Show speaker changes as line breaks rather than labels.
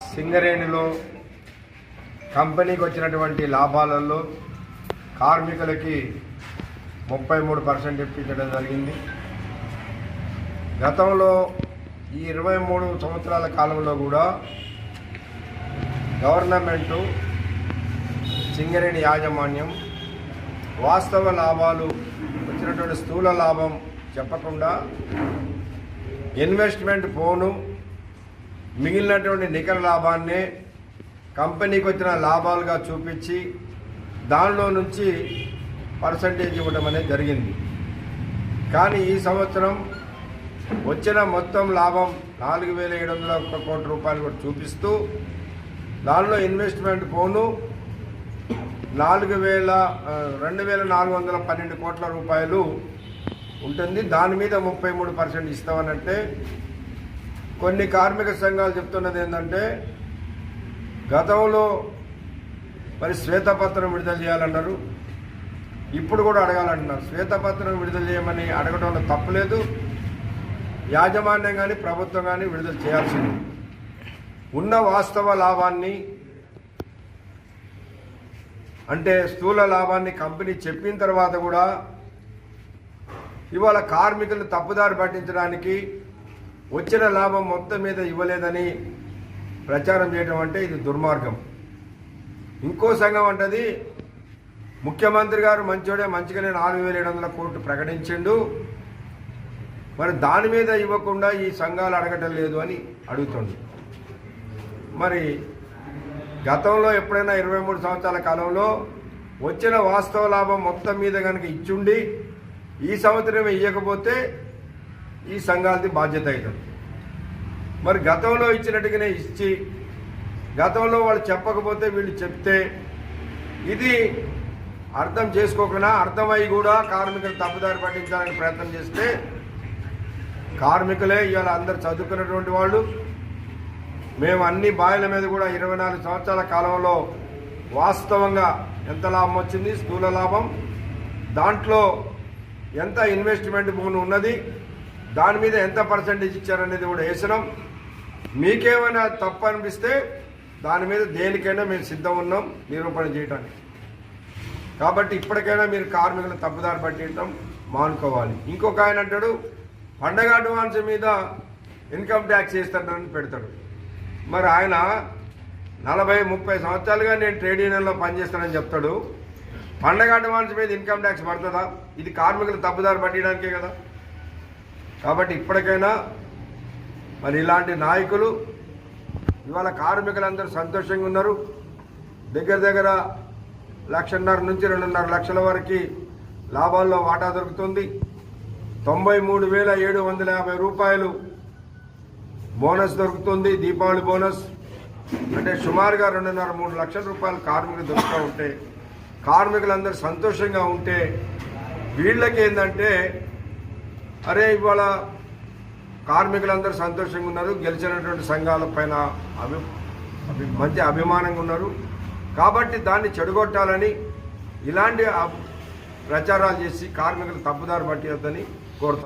సింగరేణిలో కంపెనీకి వచ్చినటువంటి లాభాలలో కార్మికులకి ముప్పై మూడు పర్సెంట్ ఇప్పించడం జరిగింది. గతంలో ఈ ఇరవై మూడు సంవత్సరాల కాలంలో కూడా గవర్నమెంటు సింగరేణి యాజమాన్యం వాస్తవ లాభాలు వచ్చినటువంటి స్థూల లాభం చెప్పకుండా ఇన్వెస్ట్మెంట్ ఫోను మిగిలినటువంటి నికర లాభాన్ని కంపెనీకి వచ్చిన లాభాలుగా చూపించి దానిలో నుంచి పర్సంటేజ్ ఇవ్వడం అనేది జరిగింది. కానీ ఈ సంవత్సరం వచ్చిన మొత్తం లాభం నాలుగు వేల ఏడు వందల ఒక్క కోటి రూపాయలు కూడా చూపిస్తూ దానిలో ఇన్వెస్ట్మెంట్ పోను నాలుగు వేల రెండు వేల నాలుగు వందల పన్నెండు కోట్ల రూపాయలు ఉంటుంది. దాని మీద ముప్పై మూడు పర్సెంట్ ఇస్తామనంటే కొన్ని కార్మిక సంఘాలు చెప్తున్నది ఏంటంటే గతంలో మరి శ్వేతపత్రం విడుదల చేయాలన్నారు. ఇప్పుడు కూడా అడగాలంటున్నారు. శ్వేతపత్రం విడుదల చేయమని అడగడంలో తప్పులేదు యాజమాన్యం కానీ ప్రభుత్వం కానీ విడుదల చేయాల్సింది. ఉన్న వాస్తవ లాభాన్ని అంటే స్థూల లాభాన్ని కంపెనీ చెప్పిన తర్వాత కూడా ఇవాళ కార్మికులను తప్పుదారి పట్టించడానికి వచ్చిన లాభం మొత్తం మీద ఇవ్వలేదని ప్రచారం చేయడం అంటే ఇది దుర్మార్గం. ఇంకో సంఘం అంటది ముఖ్యమంత్రి గారు మంచోడే మంచిగానే నాలుగు వేల ఏడు వందల కోట్లు ప్రకటించిండు. మరి దాని మీద ఇవ్వకుండా ఈ సంఘాలు అడగటం లేదు అని అడుగుతుంది మరి గతంలో ఎప్పుడైనా ఇరవై మూడు సంవత్సరాల కాలంలో వచ్చిన వాస్తవ లాభం మొత్తం మీద కనుక ఇచ్చుండి ఈ సంవత్సరం ఇవ్వకపోతే ఈ సంఘాలది బాధ్యత అవుతుంది మరి గతంలో ఇచ్చినట్టుగానే ఇచ్చి గతంలో వాళ్ళు చెప్పకపోతే వీళ్ళు చెప్తే ఇది అర్థం చేసుకోకుండా అర్థమై కూడా కార్మికులు తప్పుదారి పట్టించాలని ప్రయత్నం చేస్తే కార్మికులే ఇవాళ అందరు చదువుకున్నటువంటి వాళ్ళు. మేము అన్ని బాయిల మీద కూడా ఇరవై నాలుగు సంవత్సరాల కాలంలో వాస్తవంగా ఎంత లాభం వచ్చింది? స్థూల లాభం. దాంట్లో ఎంత ఇన్వెస్ట్మెంట్ భూమి ఉన్నది? దాని మీద ఎంత పర్సంటేజ్ ఇచ్చారనేది కూడా వేసినాం. మీకేమైనా తప్పు అనిపిస్తే దాని మీద దేనికైనా మేము సిద్ధం ఉన్నాం నిరూపణ చేయడానికి కాబట్టి ఇప్పటికైనా మీరు కార్మికులు తప్పుదారి పట్టించడం మానుకోవాలి. ఇంకొక ఆయన అంటాడు పండగ అడ్వాన్స్ మీద ఇన్కమ్ ట్యాక్స్ వేస్తాడని పెడతాడు. మరి ఆయన నలభై ముప్పై సంవత్సరాలుగా నేను ట్రేడ్ యూనియన్లో పనిచేస్తానని చెప్తాడు. పండగ అడ్వాన్స్ మీద ఇన్కమ్ ట్యాక్స్ పడుతుందా? ఇది కార్మికులు తప్పుదారి పట్టడానికే కదా. కాబట్టి ఇప్పటికైనా మరి ఇలాంటి నాయకులు ఇవాళ కార్మికులందరూ సంతోషంగా ఉన్నారు. దగ్గర దగ్గర లక్షన్నర నుంచి రెండున్నర లక్షల వరకు లాభాల్లో వాటా దొరుకుతుంది. తొంభై మూడు వేల ఏడు వందల యాభై రూపాయలు బోనస్ దొరుకుతుంది దీపావళి బోనస్. అంటే సుమారుగా రెండున్నర మూడు లక్షల రూపాయలు కార్మికులు దొరుకుతూ ఉంటే కార్మికులందరూ సంతోషంగా ఉంటే వీళ్ళకి ఏంటంటే అరే ఇవాళ కార్మికులందరూ సంతోషంగా ఉన్నారు గెలిచినటువంటి సంఘాల పైన అభి అభి మంచి అభిమానంగా ఉన్నారు. కాబట్టి దాన్ని చెడగొట్టాలని ఇలాంటి ప్రచారాలు చేసి కార్మికులు తప్పుదారి పట్టేద్దని కోరుతారు